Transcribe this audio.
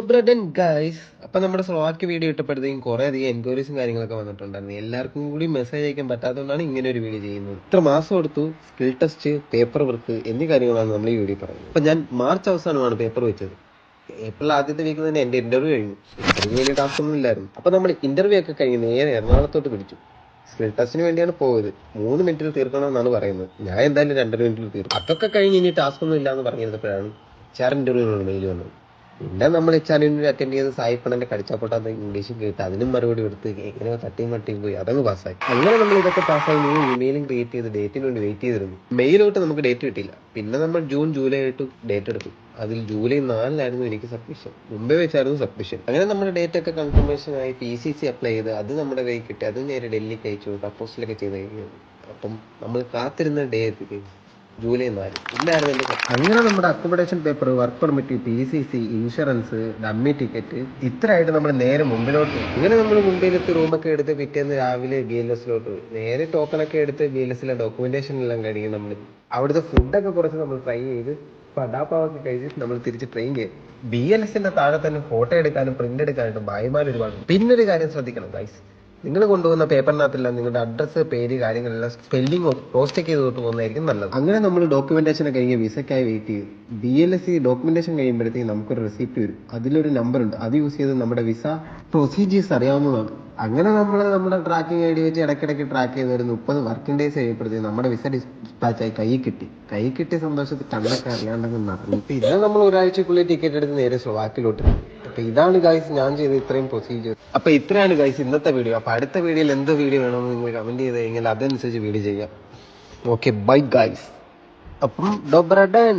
ബ്രഡൻ guys അപ്പൊ നമ്മുടെ സ്ലോവാക്കി video ഇട്ടപ്പോഴത്തേക്കും കുറെ അധികം എൻക്വയറീസും കാര്യങ്ങളൊക്കെ വന്നിട്ടുണ്ടായിരുന്നു. എല്ലാവർക്കും കൂടി മെസ്സേജ് അയക്കാൻ പറ്റാത്തതുകൊണ്ടാണ് ഇങ്ങനെ ഒരു വീഡിയോ ചെയ്യുന്നത്. ഇത്ര മാസം എടുത്തു സ്കിൽ ടെസ്റ്റ് പേപ്പർ വർക്ക് എന്നീ കാര്യങ്ങളാണ് നമ്മൾ ഈ വീഡിയോ പറയുന്നത്. അപ്പൊ ഞാൻ മാർച്ച് അവസാനമാണ് പേപ്പർ വെച്ചത്. ഏപ്രിൽ ആദ്യത്തെ വീക്ക് തന്നെ എന്റെ ഇന്റർവ്യൂ കഴിഞ്ഞു. ഇന്റർവ്യൂ വലിയ ടാസ്ക് ഒന്നും ഇല്ലായിരുന്നു. അപ്പൊ നമ്മൾ ഇന്റർവ്യൂ ഒക്കെ കഴിഞ്ഞ് നേരെ എറണാകുളത്തോട്ട് പിടിച്ചു. സ്കിൽ ടെസ്റ്റിന് വേണ്ടിയാണ് പോയത്. മൂന്ന് മിനിറ്റിൽ തീർക്കണമെന്നാണ് പറയുന്നത്. ഞാൻ എന്തായാലും രണ്ടര മിനിറ്റിൽ തീർക്കും. അതൊക്കെ കഴിഞ്ഞ് ഇനി ടാസ്ക് ഒന്നും ഇല്ലാന്ന് പറഞ്ഞിരുന്നപ്പോഴാണ് ചാരൻ ഇന്റർവ്യൂവിനുള്ള മെയിൽ വന്നത്. പിന്നെ നമ്മൾ എച്ച് ഇന്റർവ്യൂ അറ്റൻഡ് ചെയ്ത് സായിപ്പണന്റെ കടിച്ചപ്പോട്ടാത്ത ഇംഗ്ലീഷും കേട്ട് അതിനും മറുപടി കൊടുത്ത് എങ്ങനെയോ തട്ടിയും മട്ടിയും പോയി. അതങ്ങ് പാസ്സായി അങ്ങനെ നമ്മൾ ഇതൊക്കെ പാസ്സായി നീ ഇമെയിലും ക്രിയേറ്റ് ചെയ്ത് ഡേറ്റിന് വേണ്ടി വെയിറ്റ് ചെയ്തിരുന്നു. മെയിലോട്ട് നമുക്ക് ഡേറ്റ് കിട്ടിയില്ല. പിന്നെ നമ്മൾ ജൂൺ ജൂലൈ ആയിട്ട് ഡേറ്റ് എടുത്തു. അതിൽ ജൂലൈ നാലിലായിരുന്നു എനിക്ക് സബ്മിഷൻ മുമ്പേ വെച്ചായിരുന്നു സബ്മിഷൻ അങ്ങനെ നമ്മുടെ ഡേറ്റ് ഒക്കെ കൺഫർമേഷൻ ആയി പി സി സി അപ്ലൈ ചെയ്ത് അത് നമ്മുടെ കയ്യിൽ കിട്ടി. അത് നേരെ ഡൽഹിക്ക് അയച്ചു അപ്പോസ്റ്റിലൊക്കെ ചെയ്ത് കഴിഞ്ഞു. അപ്പം നമ്മൾ കാത്തിരുന്ന ഡേ എത്തി ജൂലൈ നാല്. ഇന്നായിരുന്നു എന്റെ കത്ത്. അങ്ങനെ നമ്മുടെ accommodation paper work permit P C C insurance dummy ticket ഇത്രയായിട്ട് നമ്മൾ നേരെ മുമ്പിലോട്ട്. ഇങ്ങനെ നമ്മൾ മുംബൈയിലെത്തി റൂമൊക്കെ എടുത്ത് പിറ്റേന്ന് രാവിലെ ബി എൽ എസിലോട്ട് നേരെ ടോക്കണൊക്കെ എടുത്ത് ബി എൽ എസിലെ ഡോക്യുമെന്റേഷൻ എല്ലാം കഴിഞ്ഞ് നമ്മൾ അവിടുത്തെ ഫുഡൊക്കെ കുറച്ച് നമ്മൾ ട്രൈ ചെയ്ത് പടാപ്പാവൊക്കെ കഴിച്ച് നമ്മൾ തിരിച്ച് ട്രെയിൻ കയറി. ബി എൽ എസിന്റെ താഴെ തന്നെ ഫോട്ടോ എടുക്കാനും പ്രിന്റ് എടുക്കാനായിട്ട് ഭായിമാർ ഒരുപാട് പിന്നൊരു കാര്യം ശ്രദ്ധിക്കണം ഗൈസ് നിങ്ങൾ കൊണ്ടുപോകുന്ന പേപ്പറിനകത്തെല്ലാം നിങ്ങളുടെ അഡ്രസ്സ് പേര് കാര്യങ്ങളെല്ലാം സ്പെല്ലിംഗ് ചെയ്ത് തൊട്ട് പോകുന്നതായിരിക്കും നല്ലത്. അങ്ങനെ നമ്മൾ ഡോക്യുമെന്റേഷൻ കഴിഞ്ഞ് വിസയ്ക്കായി വെയിറ്റ് ചെയ്തു. B L S C documentation കഴിയുമ്പോഴത്തേക്ക് നമുക്കൊരു റെസിപ്റ്റ് വരും. അതിലൊരു നമ്പർ ഉണ്ട്. അത് യൂസ് ചെയ്ത് നമ്മുടെ വിസ പ്രൊസീജിയേഴ്സ് അറിയാവുന്നതാണ്. അങ്ങനെ നമ്മൾ നമ്മുടെ ട്രാക്കിംഗ് ഐ ഡി വെച്ച് ഇടയ്ക്കിടയ്ക്ക് ട്രാക്ക് ചെയ്ത് ഒരു മുപ്പത് വർക്കിംഗ് ഡേയ്സ് കഴിയുമ്പോഴത്തേക്ക് നമ്മുടെ വിസ ഡിസ്പാച്ച് ആയി കൈ കിട്ടി. കൈ കിട്ടിയ സന്തോഷത്തിൽ കണ്ടൊക്കെ അറിയാണ്ടെന്ന് നടന്നു. ഇപ്പൊ നമ്മൾ ഒരാഴ്ചക്കുള്ളിൽ ടിക്കറ്റ് എടുത്ത് നേരെ സ്ലോവാക്കിലോട്ട്. അപ്പൊ ഇതാണ് ഗൈസ് ഞാൻ ചെയ്ത ഇത്രയും പ്രൊസീജിയർ അപ്പൊ ഇത്രയാണ് ഗൈസ് ഇന്നത്തെ വീഡിയോ അപ്പൊ അടുത്ത വീഡിയോയിൽ എന്ത് വീഡിയോ വേണമെന്ന് നിങ്ങൾ കമന്റ് ചെയ്ത് കഴിഞ്ഞാൽ അതനുസരിച്ച് വീഡിയോ ചെയ്യാം. ഓക്കെ ബൈ ഗൈസ് അപ്പം ഡോബ്രഡൻ